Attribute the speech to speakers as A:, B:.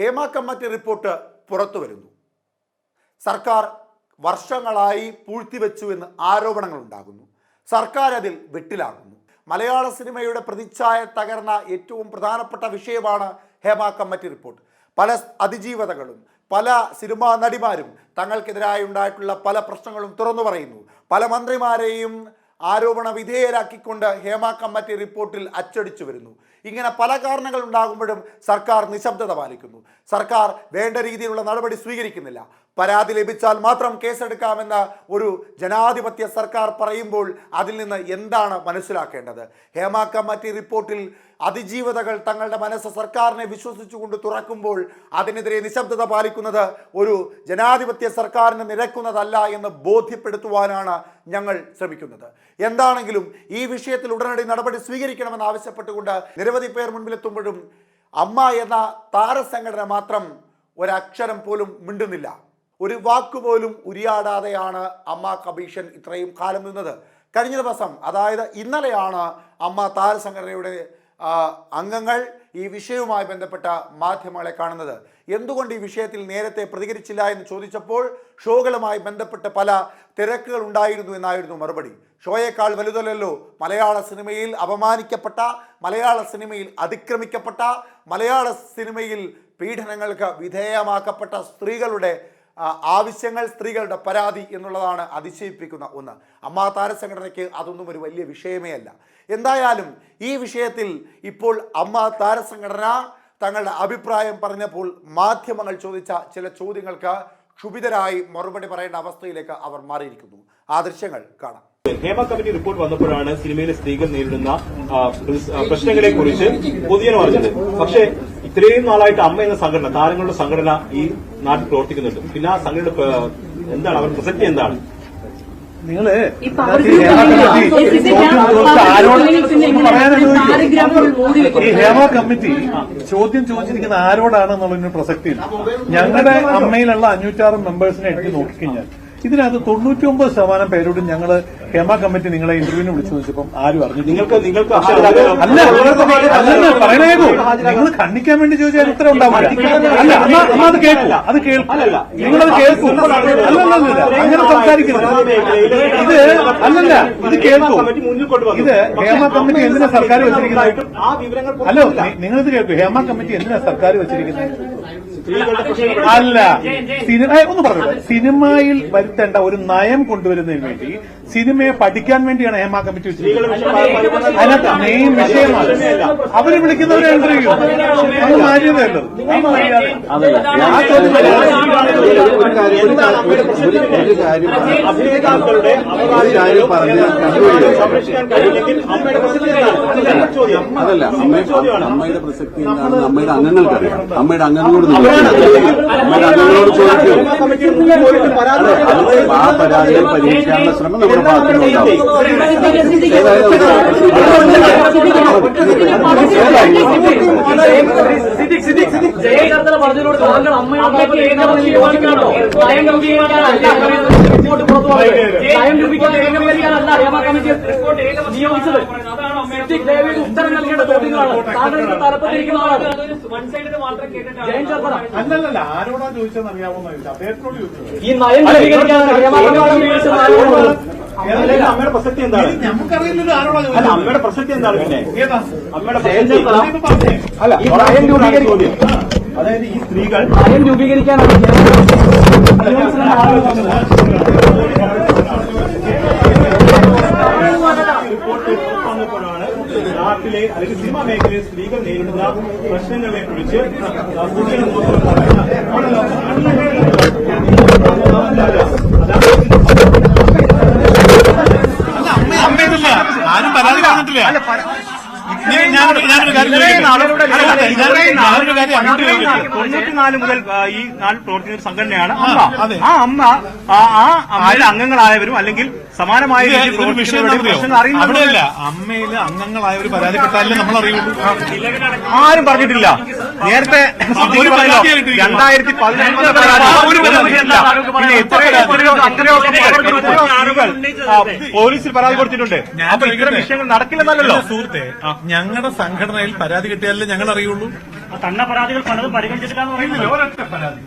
A: Hema committee report പുറത്തു വരുന്നു. സർക്കാർ വർഷങ്ങളായി പൂഴ്ത്തിവെച്ചു എന്ന് ആരോപണങ്ങൾ ഉണ്ടാകുന്നു സർക്കാർ അതിൽ വെട്ടിലാകുന്നു. മലയാള സിനിമയുടെ പ്രതിച്ഛായ തകർന്ന ഏറ്റവും പ്രധാനപ്പെട്ട വിഷയമാണ് ഹേമ കമ്മിറ്റി റിപ്പോർട്ട്. പല അതിജീവതകളും പല സിനിമാ നടിമാരും തങ്ങൾക്കെതിരായി ഉണ്ടായിട്ടുള്ള പല പ്രശ്നങ്ങളും തുറന്നു പറയുന്നു. പല മന്ത്രിമാരെയും ആരോപണ വിധേയരാക്കിക്കൊണ്ട് ഹേമ കമ്മിറ്റി റിപ്പോർട്ടിൽ അച്ചടിച്ചു വരുന്നു. ഇങ്ങനെ പല കാരണങ്ങൾ ഉണ്ടാകുമ്പോഴും സർക്കാർ നിശബ്ദത പാലിക്കുന്നു. സർക്കാർ വേണ്ട രീതിയിലുള്ള നടപടി സ്വീകരിക്കുന്നില്ല. പരാതി ലഭിച്ചാൽ മാത്രം കേസെടുക്കാമെന്ന ഒരു ജനാധിപത്യ സർക്കാർ പറയുമ്പോൾ അതിൽ നിന്ന് എന്താണ് മനസ്സിലാക്കേണ്ടത്? ഹേമ കമ്മിറ്റി റിപ്പോർട്ടിൽ അതിജീവതകൾ തങ്ങളുടെ മനസ്സ് സർക്കാരിനെ വിശ്വസിച്ചുകൊണ്ട് തുറക്കുമ്പോൾ അതിനെതിരെ നിശബ്ദത പാലിക്കുന്നത് ഒരു ജനാധിപത്യ സർക്കാരിന് നിരക്കുന്നതല്ല എന്ന് ബോധ്യപ്പെടുത്തുവാനാണ് ഞങ്ങൾ ശ്രമിക്കുന്നത്. എന്താണെങ്കിലും ഈ വിഷയത്തിൽ ഉടനടി നടപടി സ്വീകരിക്കണമെന്ന് ആവശ്യപ്പെട്ടുകൊണ്ട് നിരവധി പേർ മുൻപിലെത്തുമ്പോഴും അമ്മ എന്ന താരസംഘടന മാത്രം ഒരക്ഷരം പോലും മിണ്ടുന്നില്ല. ഒരു വാക്കുപോലും ഉരിയാടാതെയാണ് അമ്മ കമ്മീഷൻ ഇത്രയും കാലം നിന്നത്. കഴിഞ്ഞ ദിവസം അതായത് ഇന്നലെയാണ് അമ്മ താരസംഘടനയുടെ സംഘടനയുടെ അംഗങ്ങൾ ഈ വിഷയവുമായി ബന്ധപ്പെട്ട മാധ്യമങ്ങളെ കാണുന്നത്. എന്തുകൊണ്ട് ഈ വിഷയത്തിൽ നേരത്തെ പ്രതികരിച്ചില്ല എന്ന് ചോദിച്ചപ്പോൾ ഷോകളുമായി ബന്ധപ്പെട്ട പല തിരക്കുകൾ ഉണ്ടായിരുന്നു എന്നായിരുന്നു മറുപടി. ഷോയേക്കാൾ വലുതല്ലല്ലോ. മലയാള സിനിമയിൽ അപമാനിക്കപ്പെട്ട മലയാള സിനിമയിൽ അതിക്രമിക്കപ്പെട്ട മലയാള സിനിമയിൽ പീഡനങ്ങൾക്ക് വിധേയമാക്കപ്പെട്ട സ്ത്രീകളുടെ ആവശ്യങ്ങൾ സ്ത്രീകളുടെ പരാതി എന്നുള്ളതാണ് അതിശയിപ്പിക്കുന്ന ഒന്ന്. അമ്മാ താരസംഘടനയ്ക്ക് അതൊന്നും ഒരു വലിയ വിഷയമേ അല്ല. എന്തായാലും ഈ വിഷയത്തിൽ ഇപ്പോൾ അമ്മ താരസംഘടന തങ്ങളുടെ അഭിപ്രായം പറഞ്ഞപ്പോൾ മാധ്യമങ്ങൾ ചോദിച്ച ചില ചോദ്യങ്ങൾക്ക് ക്ഷുഭിതരായി മറുപടി പറയേണ്ട അവസ്ഥയിലേക്ക് അവർ മാറിയിരിക്കുന്നു. ആ ദൃശ്യങ്ങൾ കാണാം.
B: ഹേമ കമ്മിറ്റി റിപ്പോർട്ട് വന്നപ്പോഴാണ് സിനിമയിലെ സ്ത്രീകൾ നേരിടുന്ന പ്രശ്നങ്ങളെ കുറിച്ച് പൊതുജനം അറിഞ്ഞത് പക്ഷേ ഇത്രയും നാളായിട്ട് അമ്മ എന്ന സംഘടന താരങ്ങളുടെ സംഘടന ഈ നാട്ടിൽ പ്രവർത്തിക്കുന്നുണ്ട്. പിന്നെ ആ സംഘടന എന്താണ്? അവർ പ്രസക്തി എന്താണ്?
C: നിങ്ങൾ
D: ഈ പവർ
C: ഈ ഹേമ കമ്മിറ്റി ചോദ്യം ചോദിച്ചിരിക്കുന്ന ആരോടാണെന്നുള്ളതിന് പ്രസക്തിയില്ല. ഞങ്ങളുടെ അമ്മയിലുള്ള അഞ്ഞൂറ്റാറ് മെമ്പേഴ്സിനെ എടുത്ത് നോക്കിക്കഴിഞ്ഞാൽ ഇതിനകത്ത് തൊണ്ണൂറ്റി ഒമ്പത് ശതമാനം പേരോടും ഞങ്ങൾ ഹേമ കമ്മിറ്റി നിങ്ങളെ ഇന്റർവ്യൂവിന് വിളിച്ചു ചോദിച്ചപ്പം ആരും അറിഞ്ഞു
B: നിങ്ങൾക്ക് നിങ്ങൾക്ക്
C: അല്ല അല്ലല്ല പറയണേക്കോ നിങ്ങൾ ഖണ്ഡിക്കാൻ വേണ്ടി ചോദിച്ചാൽ ഉത്തരം ഉണ്ടാവില്ല. അല്ല അത് കേൾക്കൂ. അത് കേൾക്കൂ.
B: അല്ലല്ല.
C: നിങ്ങളത് കേൾക്കൂ. അല്ലല്ലല്ല അങ്ങനെ സംസാരിക്കരുത് ഇത് അല്ലല്ല. ഇത് കേൾക്കും. ഇത് ഹേമ കമ്മിറ്റി എന്തിനാ സർക്കാർ വെച്ചിരിക്കുന്നത്? ഹലോ. നിങ്ങളിത് കേൾക്കൂ. ഹേമ കമ്മിറ്റി എന്തിനാ സർക്കാർ വെച്ചിരിക്കുന്നത്? അല്ല സിനിമ ഒന്ന് പറഞ്ഞു സിനിമയിൽ വരുത്തേണ്ട ഒരു നയം കൊണ്ടുവരുന്നതിന് വേണ്ടി സിനിമയെ പഠിക്കാൻ വേണ്ടിയാണ് ഹേമ കമ്മിറ്റി വെച്ചിരിക്കുന്നത്. അതിനകത്ത് മെയിൻ വിഷയമാണ്. അവർ വിളിക്കുന്നവരെ എൻട്രി ചെയ്യും ആ ചോദ്യം
B: എന്താണ് അതല്ല
E: അമ്മയുടെ പ്രസക്തി എന്താണെന്ന് അമ്മയുടെ അംഗങ്ങൾക്കറിയാം. അമ്മയുടെ അംഗങ്ങളോട് അമ്മയുടെ അംഗങ്ങളോട് ചോദിക്കും. ആ പരാതികൾ പരിഹരിക്കാനുള്ള ശ്രമം നമ്മുടെ ഭാഗത്തുനിന്നുണ്ടാവും
F: ജയകർത്തല പറഞ്ഞതിനോട് താങ്കൾ അമ്മയ്ക്ക് ഏകപക്ഷീയ യോജിക്കാണോ നയം രൂപീകരിക്കാനല്ല റിപ്പോർട്ട് പുറത്തു വന്നത് നയം രൂപീകരിക്കാൻ ഏകപക്ഷീയനല്ല ഹേമ കമ്മിറ്റി റിപ്പോർട്ട് നിയോഗിച്ചത് സിദ്ദിഖ് ദേവിയുടെ ഉത്തരം നൽകേണ്ട ചോദ്യങ്ങളാണ് താങ്കൾ ഇതിന്റെ തലപ്പത്തിരിക്കുന്ന ആളാണ് ജയൻ ചേർത്തല
C: അല്ലല്ല ആരോടാ ചോദിച്ചതെന്ന് അറിയാവുന്ന അദ്ദേഹത്തിനോട് ചോദിച്ചത്.
F: ഈ നയം രൂപീകരിക്കാനാണ് ഹേമ കമ്മിറ്റി
B: അമ്മയുടെ പ്രസക്തി എന്താണ്?
C: നമുക്കറിയില്ലല്ലോ ആരോടാ
B: അല്ല അമ്മയുടെ പ്രസക്തി എന്താണ് പിന്നെ? അമ്മയുടെ പ്രസക്തി. അല്ല നയം രൂപീകരിക്കും അതായത് ഈ സ്ത്രീകൾ
F: നയം രൂപീകരിക്കാനാണ്
B: നാട്ടിലെ അല്ലെങ്കിൽ സിനിമാ മേഖലയിൽ സ്ത്രീകൾ നേരിടുന്ന പ്രശ്നങ്ങളെ കുറിച്ച് പൊതുജനം തൊണ്ണൂറ്റിനാല് മുതൽ ഈ നാല് പ്രവർത്തിക്കുന്ന ഒരു സംഘടനയാണ് അമ്മ. ആ അമ്മ ആ അമ്മയുടെ അംഗങ്ങളായവരും അല്ലെങ്കിൽ സമാനമായ
C: അവിടെയല്ല അമ്മയിൽ അംഗങ്ങളായവർ പരാതിപ്പെട്ടാലേ നമ്മൾ അറിയുള്ളൂ
B: ആരും പറഞ്ഞിട്ടില്ല. നേരത്തെ. രണ്ടായിരത്തി പിന്നെ എത്രയോ എത്രയോ ആ, പോലീസിൽ പരാതി കൊടുത്തിട്ടുണ്ട്
C: ഞാൻ
B: അപ്പൊ ഇത്തരം? വിഷയങ്ങൾ നടക്കില്ലെന്നല്ലോ
C: സുഹൃത്തെ ഞങ്ങളുടെ സംഘടനയിൽ പരാതി കിട്ടിയാലേ ഞങ്ങൾ അറിയുള്ളൂ
F: തന്ന പരാതികൾ പലതും പരിഗണിച്ചിട്ടില്ല എന്ന് പറയുന്നത്
C: ഒരൊറ്റ പരാതി